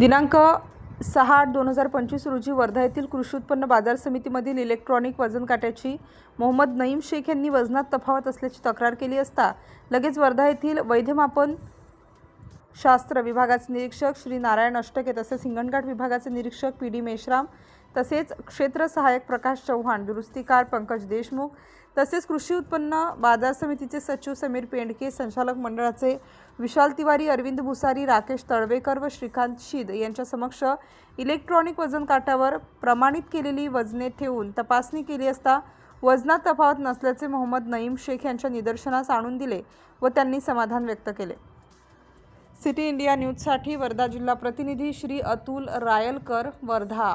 दिनांक सहा आठ दोन हजार पंचवीस रोजी वर्धा येथील कृषी उत्पन्न बाजार समितीमधील इलेक्ट्रॉनिक वजन काट्याची मोहम्मद नईम शेख यांनी वजनात तफावत असल्याची तक्रार केली असता लगेच वर्धा येथील वैधमापन शास्त्र विभागाचे निरीक्षक श्री नारायण अष्टके तसेच हिंगणघाट विभागाचे निरीक्षक पी डी मेश्राम तसेच क्षेत्र सहाय्यक प्रकाश चव्हाण दुरुस्तीकार पंकज देशमुख तसेच कृषी उत्पन्न बाजार समितीचे सचिव समीर पेंडके संचालक मंडळाचे विशाल तिवारी अरविंद भुसारी राकेश तळवेकर व श्रीकांत शीद यांच्या समक्ष इलेक्ट्रॉनिक वजन काट्यावर प्रमाणित केलेली वजने ठेवून तपासणी केली असता वजनात तफावत नसल्याचे मोहम्मद नईम शेख यांच्या निदर्शनास आणून दिले व त्यांनी समाधान व्यक्त केले. सिटी इंडिया न्यूजसाठी वर्धा जिल्हा प्रतिनिधी श्री अतुल रायलकर वर्धा.